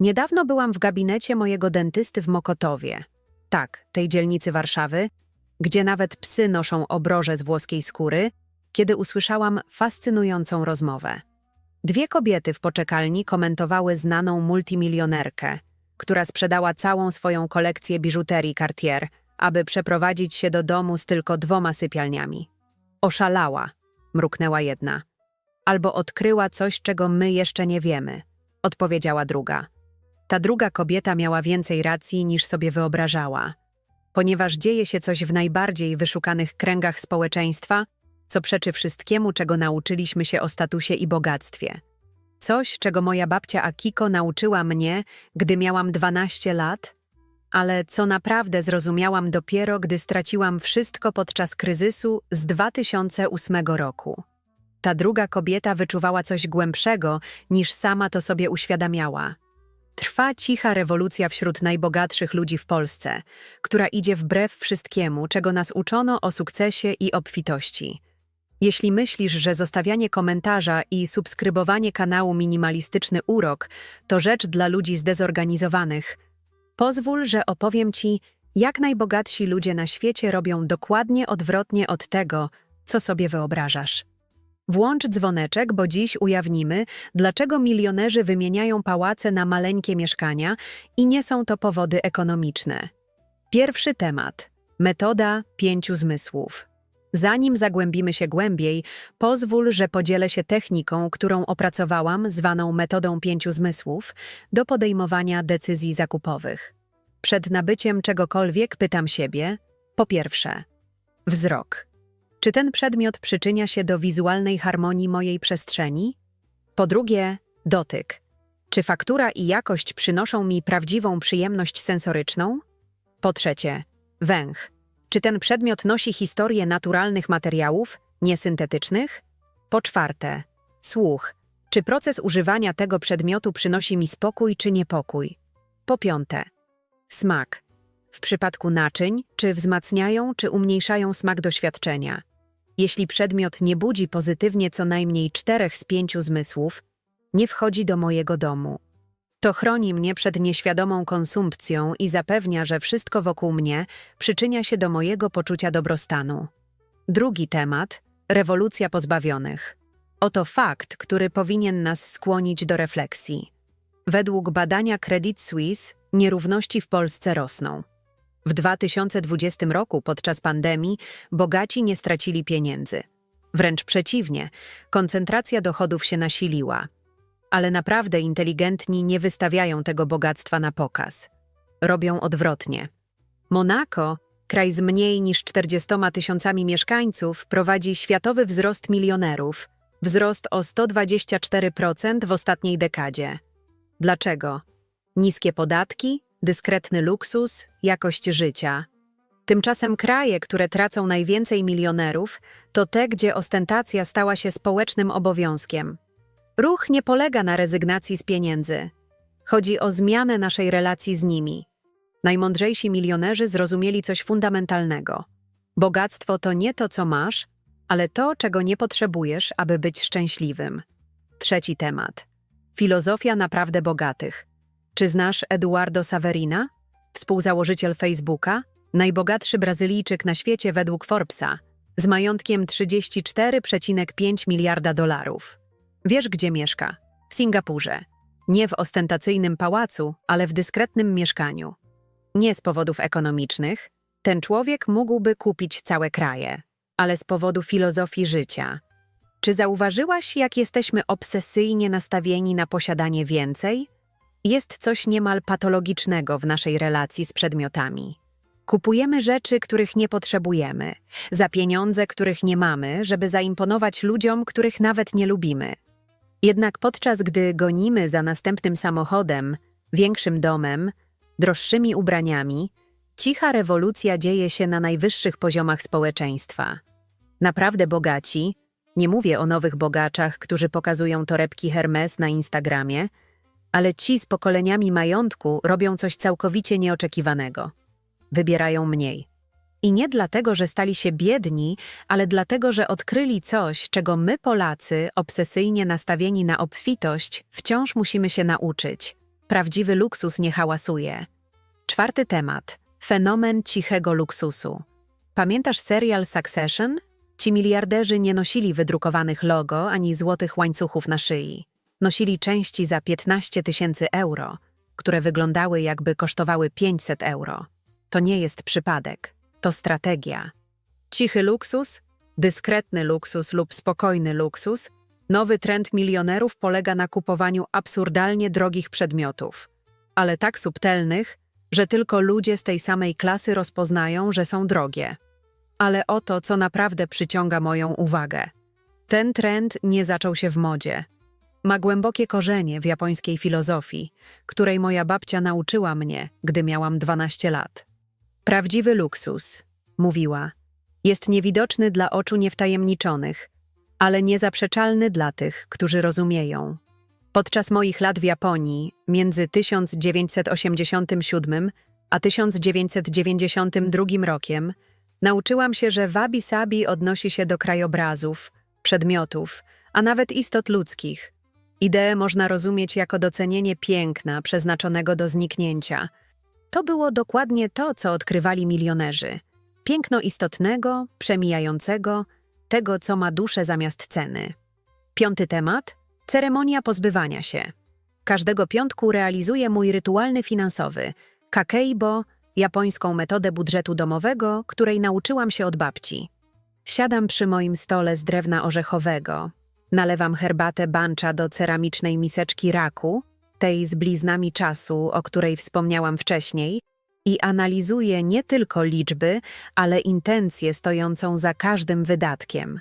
Niedawno byłam w gabinecie mojego dentysty w Mokotowie. Tak, tej dzielnicy Warszawy, gdzie nawet psy noszą obroże z włoskiej skóry, kiedy usłyszałam fascynującą rozmowę. Dwie kobiety w poczekalni komentowały znaną multimilionerkę, która sprzedała całą swoją kolekcję biżuterii Cartier, aby przeprowadzić się do domu z tylko dwoma sypialniami. Oszalała, mruknęła jedna. Albo odkryła coś, czego my jeszcze nie wiemy, odpowiedziała druga. Ta druga kobieta miała więcej racji niż sobie wyobrażała. Ponieważ dzieje się coś w najbardziej wyszukanych kręgach społeczeństwa, co przeczy wszystkiemu, czego nauczyliśmy się o statusie i bogactwie. Coś, czego moja babcia Akiko nauczyła mnie, gdy miałam 12 lat, ale co naprawdę zrozumiałam dopiero, gdy straciłam wszystko podczas kryzysu z 2008 roku. Ta druga kobieta wyczuwała coś głębszego, niż sama to sobie uświadamiała. Trwa cicha rewolucja wśród najbogatszych ludzi w Polsce, która idzie wbrew wszystkiemu, czego nas uczono o sukcesie i obfitości. Jeśli myślisz, że zostawianie komentarza i subskrybowanie kanału Minimalistyczny Urok to rzecz dla ludzi zdezorganizowanych, pozwól, że opowiem Ci, jak najbogatsi ludzie na świecie robią dokładnie odwrotnie od tego, co sobie wyobrażasz. Włącz dzwoneczek, bo dziś ujawnimy, dlaczego milionerzy wymieniają pałace na maleńkie mieszkania i nie są to powody ekonomiczne. Pierwszy temat. Metoda pięciu zmysłów. Zanim zagłębimy się głębiej, pozwól, że podzielę się techniką, którą opracowałam, zwaną metodą pięciu zmysłów, do podejmowania decyzji zakupowych. Przed nabyciem czegokolwiek pytam siebie: po pierwsze, wzrok. Czy ten przedmiot przyczynia się do wizualnej harmonii mojej przestrzeni? Po drugie, dotyk. Czy faktura i jakość przynoszą mi prawdziwą przyjemność sensoryczną? Po trzecie, węch. Czy ten przedmiot nosi historię naturalnych materiałów, niesyntetycznych? Po czwarte, słuch. Czy proces używania tego przedmiotu przynosi mi spokój czy niepokój? Po piąte, smak. W przypadku naczyń, czy wzmacniają, czy umniejszają smak doświadczenia? Jeśli przedmiot nie budzi pozytywnie co najmniej czterech z pięciu zmysłów, nie wchodzi do mojego domu. To chroni mnie przed nieświadomą konsumpcją i zapewnia, że wszystko wokół mnie przyczynia się do mojego poczucia dobrostanu. Drugi temat rewolucja pozbawionych. Oto fakt, który powinien nas skłonić do refleksji. Według badania Credit Suisse nierówności w Polsce rosną. W 2020 roku, podczas pandemii, bogaci nie stracili pieniędzy. Wręcz przeciwnie, koncentracja dochodów się nasiliła. Ale naprawdę inteligentni nie wystawiają tego bogactwa na pokaz. Robią odwrotnie. Monako, kraj z mniej niż 40 tysiącami mieszkańców, prowadzi światowy wzrost milionerów wzrost o 124% w ostatniej dekadzie. Dlaczego? Niskie podatki, dyskretny luksus, jakość życia. Tymczasem kraje, które tracą najwięcej milionerów, to te, gdzie ostentacja stała się społecznym obowiązkiem. Ruch nie polega na rezygnacji z pieniędzy. Chodzi o zmianę naszej relacji z nimi. Najmądrzejsi milionerzy zrozumieli coś fundamentalnego. Bogactwo to nie to, co masz, ale to, czego nie potrzebujesz, aby być szczęśliwym. Trzeci temat. Filozofia naprawdę bogatych. Czy znasz Eduardo Saverina? Współzałożyciel Facebooka, najbogatszy Brazylijczyk na świecie według Forbesa, z majątkiem 34,5 miliarda dolarów. Wiesz, gdzie mieszka? W Singapurze. Nie w ostentacyjnym pałacu, ale w dyskretnym mieszkaniu. Nie z powodów ekonomicznych. Ten człowiek mógłby kupić całe kraje, ale z powodu filozofii życia. Czy zauważyłaś, jak jesteśmy obsesyjnie nastawieni na posiadanie więcej? Jest coś niemal patologicznego w naszej relacji z przedmiotami. Kupujemy rzeczy, których nie potrzebujemy, za pieniądze, których nie mamy, żeby zaimponować ludziom, których nawet nie lubimy. Jednak podczas gdy gonimy za następnym samochodem, większym domem, droższymi ubraniami, cicha rewolucja dzieje się na najwyższych poziomach społeczeństwa. Naprawdę bogaci, nie mówię o nowych bogaczach, którzy pokazują torebki Hermes na Instagramie, ale ci z pokoleniami majątku robią coś całkowicie nieoczekiwanego. Wybierają mniej. I nie dlatego, że stali się biedni, ale dlatego, że odkryli coś, czego my, Polacy, obsesyjnie nastawieni na obfitość, wciąż musimy się nauczyć Prawdziwy luksus nie hałasuje. Czwarty temat. Fenomen cichego luksusu. Pamiętasz serial Succession? Ci miliarderzy nie nosili wydrukowanych logo ani złotych łańcuchów na szyi. Nosili części za 15 tysięcy euro, które wyglądały jakby kosztowały 500 euro. To nie jest przypadek, to strategia. Cichy luksus, dyskretny luksus lub spokojny luksus, nowy trend milionerów polega na kupowaniu absurdalnie drogich przedmiotów, ale tak subtelnych, że tylko ludzie z tej samej klasy rozpoznają, że są drogie. Ale oto, co naprawdę przyciąga moją uwagę. Ten trend nie zaczął się w modzie. Ma głębokie korzenie w japońskiej filozofii, której moja babcia nauczyła mnie, gdy miałam 12 lat. Prawdziwy luksus, mówiła, jest niewidoczny dla oczu niewtajemniczonych, ale niezaprzeczalny dla tych, którzy rozumieją. Podczas moich lat w Japonii, między 1987 a 1992 rokiem, nauczyłam się, że wabi-sabi odnosi się do krajobrazów, przedmiotów, a nawet istot ludzkich. Ideę można rozumieć jako docenienie piękna przeznaczonego do zniknięcia. To było dokładnie to, co odkrywali milionerzy. Piękno istotnego, przemijającego, tego, co ma duszę zamiast ceny. Piąty temat ceremonia pozbywania się. Każdego piątku realizuję mój rytualny finansowy kakeibo, japońską metodę budżetu domowego, której nauczyłam się od babci. Siadam przy moim stole z drewna orzechowego, nalewam herbatę bancza do ceramicznej miseczki raku, tej z bliznami czasu, o której wspomniałam wcześniej, i analizuję nie tylko liczby, ale intencję stojącą za każdym wydatkiem.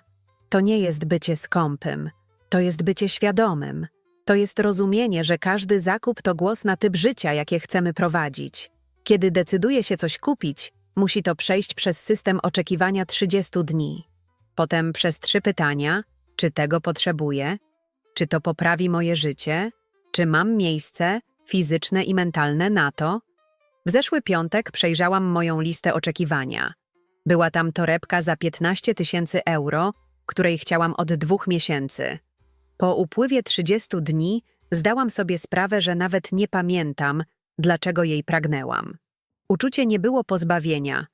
To nie jest bycie skąpym, to jest bycie świadomym. To jest rozumienie, że każdy zakup to głos na typ życia, jakie chcemy prowadzić. Kiedy decyduje się coś kupić, musi to przejść przez system oczekiwania 30 dni. Potem przez trzy pytania: czy tego potrzebuję? Czy to poprawi moje życie? Czy mam miejsce fizyczne i mentalne na to? W zeszły piątek przejrzałam moją listę oczekiwania. Była tam torebka za 15 tysięcy euro, której chciałam od dwóch miesięcy. Po upływie 30 dni zdałam sobie sprawę, że nawet nie pamiętam, dlaczego jej pragnęłam. Uczucie nie było pozbawienia,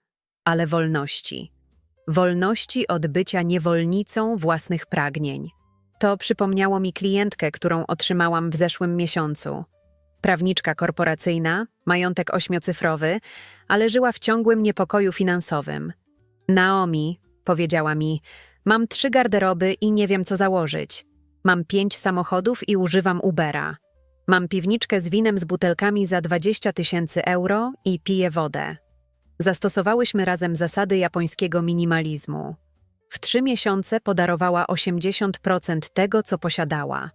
ale wolności. Wolności od bycia niewolnicą własnych pragnień. To przypomniało mi klientkę, którą otrzymałam w zeszłym miesiącu. Prawniczka korporacyjna, majątek ośmiocyfrowy, ale żyła w ciągłym niepokoju finansowym. Naomi, powiedziała mi, mam trzy garderoby i nie wiem, co założyć. Mam pięć samochodów i używam Ubera. Mam piwniczkę z winem z butelkami za 20 tysięcy euro i piję wodę. Zastosowałyśmy razem zasady japońskiego minimalizmu. W trzy miesiące podarowała 80% tego, co posiadała.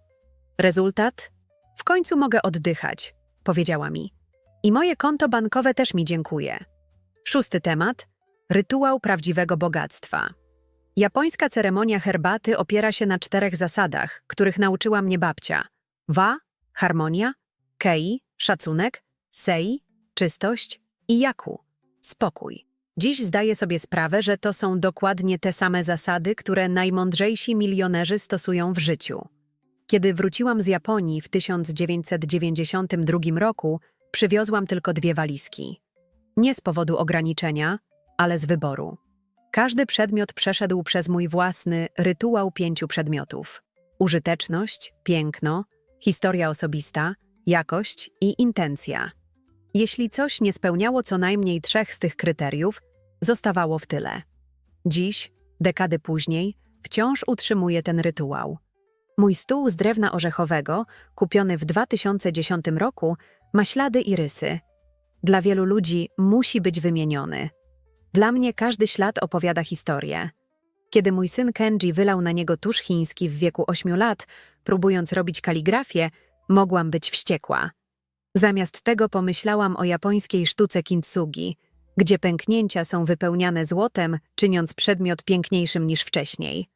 Rezultat? W końcu mogę oddychać, powiedziała mi. I moje konto bankowe też mi dziękuje. Szósty temat rytuał prawdziwego bogactwa. Japońska ceremonia herbaty opiera się na czterech zasadach, których nauczyła mnie babcia: wa, harmonia, kei, szacunek, sei, czystość i jaku, spokój. Dziś zdaję sobie sprawę, że to są dokładnie te same zasady, które najmądrzejsi milionerzy stosują w życiu. Kiedy wróciłam z Japonii w 1992 roku, przywiozłam tylko dwie walizki. Nie z powodu ograniczenia, ale z wyboru. Każdy przedmiot przeszedł przez mój własny rytuał pięciu przedmiotów: użyteczność, piękno, historia osobista, jakość i intencja. Jeśli coś nie spełniało co najmniej trzech z tych kryteriów, zostawało w tyle. Dziś, dekady później, wciąż utrzymuję ten rytuał. Mój stół z drewna orzechowego, kupiony w 2010 roku, ma ślady i rysy. Dla wielu ludzi musi być wymieniony. Dla mnie każdy ślad opowiada historię. Kiedy mój syn Kenji wylał na niego tusz chiński w wieku 8 lat, próbując robić kaligrafię, mogłam być wściekła. Zamiast tego pomyślałam o japońskiej sztuce kintsugi, gdzie pęknięcia są wypełniane złotem, czyniąc przedmiot piękniejszym niż wcześniej.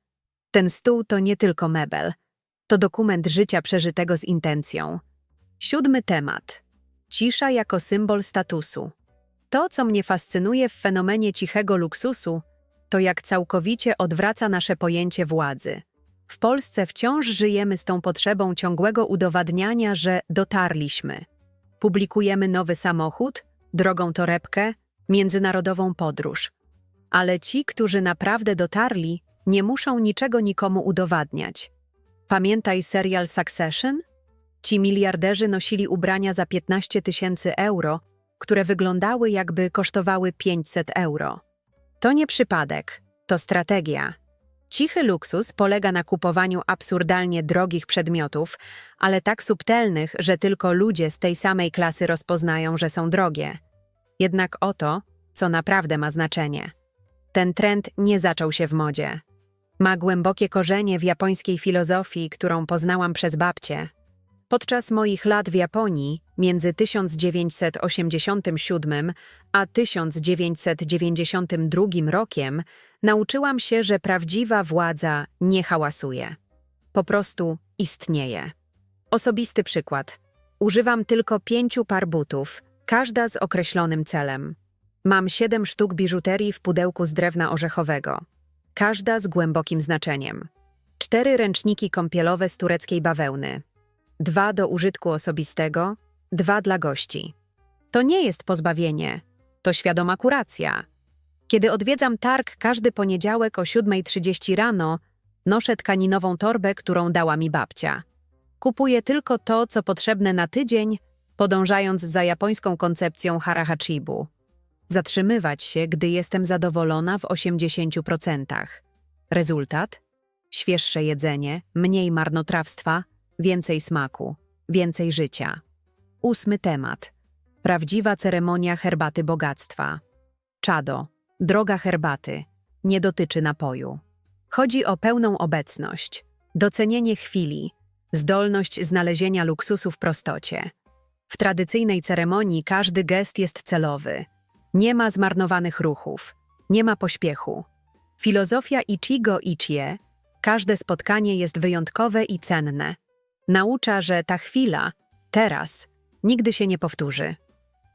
Ten stół to nie tylko mebel, to dokument życia przeżytego z intencją. Siódmy temat. Cisza jako symbol statusu. To, co mnie fascynuje w fenomenie cichego luksusu, to jak całkowicie odwraca nasze pojęcie władzy. W Polsce wciąż żyjemy z tą potrzebą ciągłego udowadniania, że dotarliśmy. Publikujemy nowy samochód, drogą torebkę, międzynarodową podróż. Ale ci, którzy naprawdę dotarli, nie muszą niczego nikomu udowadniać. Pamiętaj serial Succession? Ci miliarderzy nosili ubrania za 15 tysięcy euro, które wyglądały jakby kosztowały 500 euro. To nie przypadek, to strategia. Cichy luksus polega na kupowaniu absurdalnie drogich przedmiotów, ale tak subtelnych, że tylko ludzie z tej samej klasy rozpoznają, że są drogie. Jednak oto, co naprawdę ma znaczenie. Ten trend nie zaczął się w modzie. Ma głębokie korzenie w japońskiej filozofii, którą poznałam przez babcię. Podczas moich lat w Japonii, między 1987 a 1992 rokiem, nauczyłam się, że prawdziwa władza nie hałasuje. Po prostu istnieje. Osobisty przykład. Używam tylko pięciu par butów, każda z określonym celem. Mam siedem sztuk biżuterii w pudełku z drewna orzechowego, każda z głębokim znaczeniem. Cztery ręczniki kąpielowe z tureckiej bawełny, dwa do użytku osobistego, dwa dla gości. To nie jest pozbawienie, to świadoma kuracja. Kiedy odwiedzam targ każdy poniedziałek o 7.30 rano, noszę tkaninową torbę, którą dała mi babcia. Kupuję tylko to, co potrzebne na tydzień, podążając za japońską koncepcją harahachibu. Zatrzymywać się, gdy jestem zadowolona w 80%. Rezultat? Świeższe jedzenie, mniej marnotrawstwa, więcej smaku, więcej życia. Ósmy temat. Prawdziwa ceremonia herbaty bogactwa. Czado. Droga herbaty. Nie dotyczy napoju. Chodzi o pełną obecność, docenienie chwili, zdolność znalezienia luksusu w prostocie. W tradycyjnej ceremonii każdy gest jest celowy. Nie ma zmarnowanych ruchów, nie ma pośpiechu. Filozofia Ichigo Ichie, każde spotkanie jest wyjątkowe i cenne. Naucza, że ta chwila, teraz, nigdy się nie powtórzy.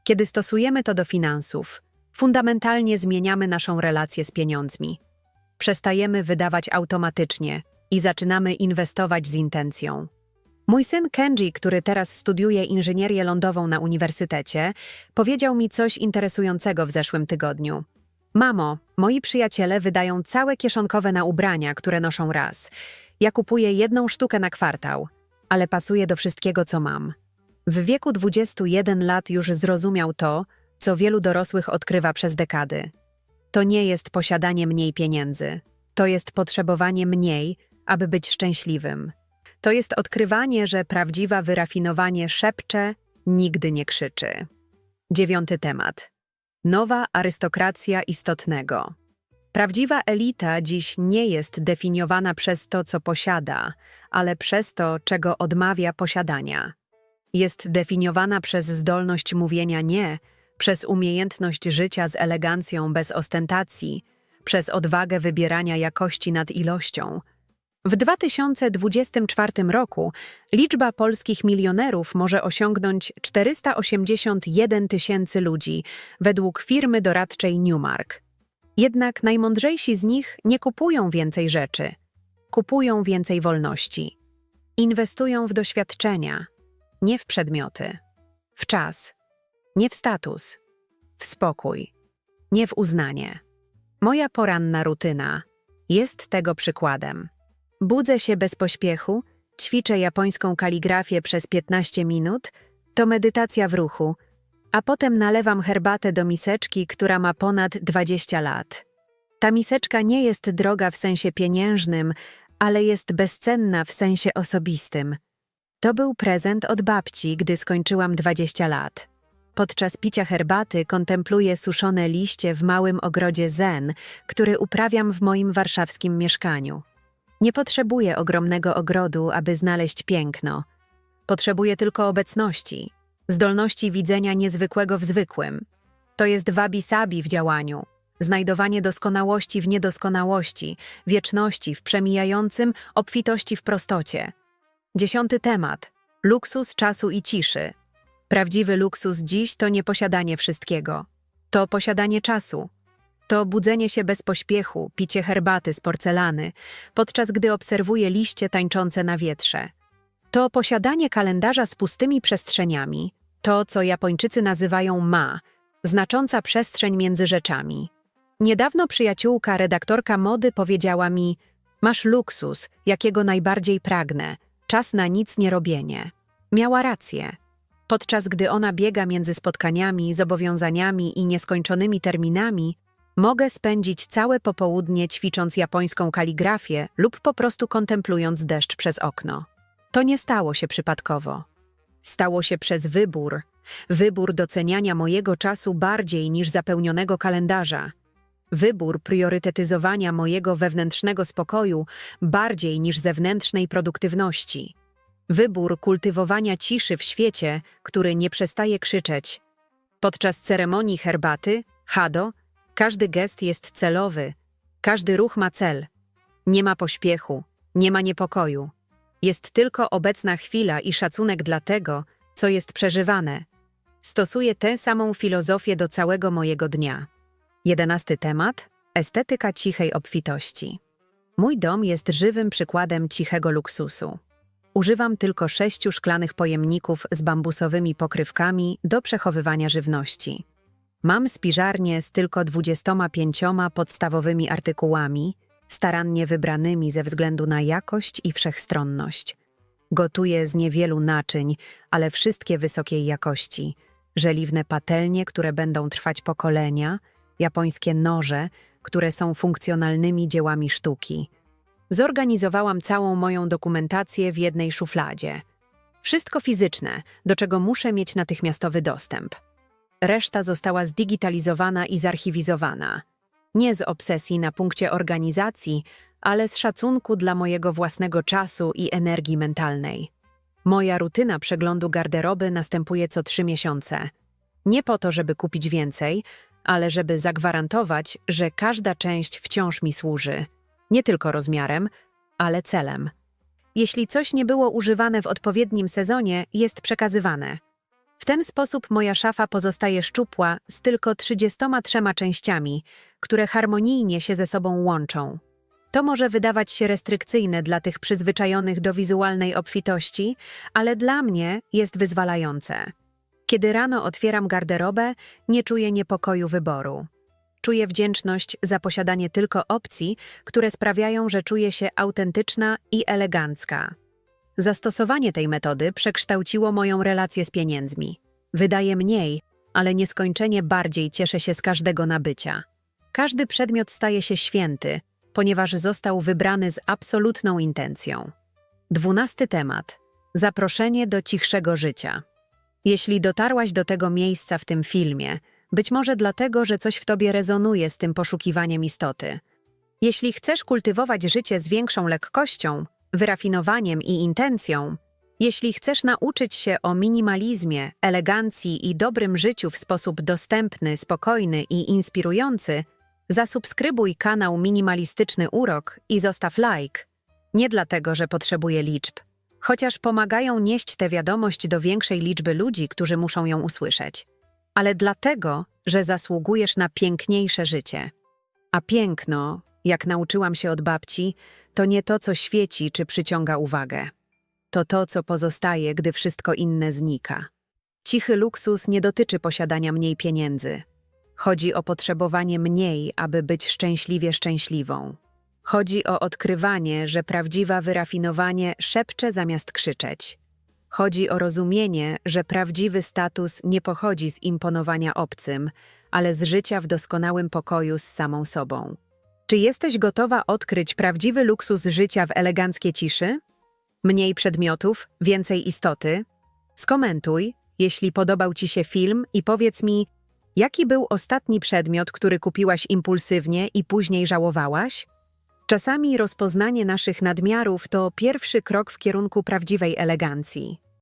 Kiedy stosujemy to do finansów, fundamentalnie zmieniamy naszą relację z pieniądzmi. Przestajemy wydawać automatycznie i zaczynamy inwestować z intencją. Mój syn Kenji, który teraz studiuje inżynierię lądową na uniwersytecie, powiedział mi coś interesującego w zeszłym tygodniu. Mamo, moi przyjaciele wydają całe kieszonkowe na ubrania, które noszą raz. Ja kupuję jedną sztukę na kwartał, ale pasuje do wszystkiego, co mam. W wieku 21 lat już zrozumiał to, co wielu dorosłych odkrywa przez dekady. To nie jest posiadanie mniej pieniędzy, to jest potrzebowanie mniej, aby być szczęśliwym. To jest odkrywanie, że prawdziwa wyrafinowanie szepcze, nigdy nie krzyczy. Dziewiąty temat. Nowa arystokracja istotnego. Prawdziwa elita dziś nie jest definiowana przez to, co posiada, ale przez to, czego odmawia posiadania. Jest definiowana przez zdolność mówienia nie, przez umiejętność życia z elegancją bez ostentacji, przez odwagę wybierania jakości nad ilością. W 2024 roku liczba polskich milionerów może osiągnąć 481 tysięcy ludzi według firmy doradczej Newmark. Jednak najmądrzejsi z nich nie kupują więcej rzeczy, kupują więcej wolności. Inwestują w doświadczenia, nie w przedmioty, w czas, nie w status, w spokój, nie w uznanie. Moja poranna rutyna jest tego przykładem. Budzę się bez pośpiechu, ćwiczę japońską kaligrafię przez 15 minut, to medytacja w ruchu, a potem nalewam herbatę do miseczki, która ma ponad 20 lat. Ta miseczka nie jest droga w sensie pieniężnym, ale jest bezcenna w sensie osobistym. To był prezent od babci, gdy skończyłam 20 lat. Podczas picia herbaty kontempluję suszone liście w małym ogrodzie zen, który uprawiam w moim warszawskim mieszkaniu. Nie potrzebuję ogromnego ogrodu, aby znaleźć piękno. Potrzebuję tylko obecności, zdolności widzenia niezwykłego w zwykłym. To jest wabi-sabi w działaniu, znajdowanie doskonałości w niedoskonałości, wieczności w przemijającym, obfitości w prostocie. Dziesiąty temat. Luksus czasu i ciszy. Prawdziwy luksus dziś to nie posiadanie wszystkiego. To posiadanie czasu. To budzenie się bez pośpiechu, picie herbaty z porcelany, podczas gdy obserwuję liście tańczące na wietrze. To posiadanie kalendarza z pustymi przestrzeniami, To, co Japończycy nazywają ma, znacząca przestrzeń między rzeczami. Niedawno przyjaciółka, redaktorka mody powiedziała mi: Masz luksus, jakiego najbardziej pragnę, czas na nic nie robienie. Miała rację. Podczas gdy ona biega między spotkaniami, zobowiązaniami i nieskończonymi terminami, mogę spędzić całe popołudnie ćwicząc japońską kaligrafię lub po prostu kontemplując deszcz przez okno. To nie stało się przypadkowo. Stało się przez wybór, wybór doceniania mojego czasu bardziej niż zapełnionego kalendarza, wybór priorytetyzowania mojego wewnętrznego spokoju bardziej niż zewnętrznej produktywności, wybór kultywowania ciszy w świecie, który nie przestaje krzyczeć. Podczas ceremonii herbaty, hado, każdy gest jest celowy, każdy ruch ma cel. Nie ma pośpiechu, nie ma niepokoju. Jest tylko obecna chwila i szacunek dla tego, co jest przeżywane. Stosuję tę samą filozofię do całego mojego dnia. Jedenasty temat estetyka cichej obfitości. Mój dom jest żywym przykładem cichego luksusu. Używam tylko sześciu szklanych pojemników z bambusowymi pokrywkami do przechowywania żywności. Mam spiżarnię z tylko 25 podstawowymi artykułami, starannie wybranymi ze względu na jakość i wszechstronność. Gotuję z niewielu naczyń, ale wszystkie wysokiej jakości. Żeliwne patelnie, które będą trwać pokolenia, japońskie noże, które są funkcjonalnymi dziełami sztuki. Zorganizowałam całą moją dokumentację w jednej szufladzie. Wszystko fizyczne, do czego muszę mieć natychmiastowy dostęp. Reszta została zdigitalizowana i zarchiwizowana. Nie z obsesji na punkcie organizacji, ale z szacunku dla mojego własnego czasu i energii mentalnej. Moja rutyna przeglądu garderoby następuje co trzy miesiące. Nie po to, żeby kupić więcej, ale żeby zagwarantować, że każda część wciąż mi służy. Nie tylko rozmiarem, ale celem. Jeśli coś nie było używane w odpowiednim sezonie, jest przekazywane. W ten sposób moja szafa pozostaje szczupła z tylko 33 częściami, które harmonijnie się ze sobą łączą. To może wydawać się restrykcyjne dla tych przyzwyczajonych do wizualnej obfitości, ale dla mnie jest wyzwalające. Kiedy rano otwieram garderobę, nie czuję niepokoju wyboru. Czuję wdzięczność za posiadanie tylko opcji, które sprawiają, że czuję się autentyczna i elegancka. Zastosowanie tej metody przekształciło moją relację z pieniędzmi. Wydaje mniej, ale nieskończenie bardziej cieszę się z każdego nabycia. Każdy przedmiot staje się święty, ponieważ został wybrany z absolutną intencją. Dwunasty temat. Zaproszenie do cichszego życia. Jeśli dotarłaś do tego miejsca w tym filmie, być może dlatego, że coś w tobie rezonuje z tym poszukiwaniem istoty. Jeśli chcesz kultywować życie z większą lekkością, wyrafinowaniem i intencją, jeśli chcesz nauczyć się o minimalizmie, elegancji i dobrym życiu w sposób dostępny, spokojny i inspirujący, zasubskrybuj kanał Minimalistyczny Urok i zostaw like. Nie dlatego, że potrzebuję liczb, chociaż pomagają nieść tę wiadomość do większej liczby ludzi, którzy muszą ją usłyszeć, ale dlatego, że zasługujesz na piękniejsze życie. A piękno, jak nauczyłam się od babci, to nie to, co świeci czy przyciąga uwagę. To to, co pozostaje, gdy wszystko inne znika. Cichy luksus nie dotyczy posiadania mniej pieniędzy. Chodzi o potrzebowanie mniej, aby być szczęśliwie szczęśliwą. Chodzi o odkrywanie, że prawdziwa wyrafinowanie szepcze zamiast krzyczeć. Chodzi o rozumienie, że prawdziwy status nie pochodzi z imponowania obcym, ale z życia w doskonałym pokoju z samą sobą. Czy jesteś gotowa odkryć prawdziwy luksus życia w eleganckiej ciszy? Mniej przedmiotów, więcej istoty? Skomentuj, jeśli podobał Ci się film i powiedz mi, jaki był ostatni przedmiot, który kupiłaś impulsywnie i później żałowałaś? Czasami rozpoznanie naszych nadmiarów to pierwszy krok w kierunku prawdziwej elegancji.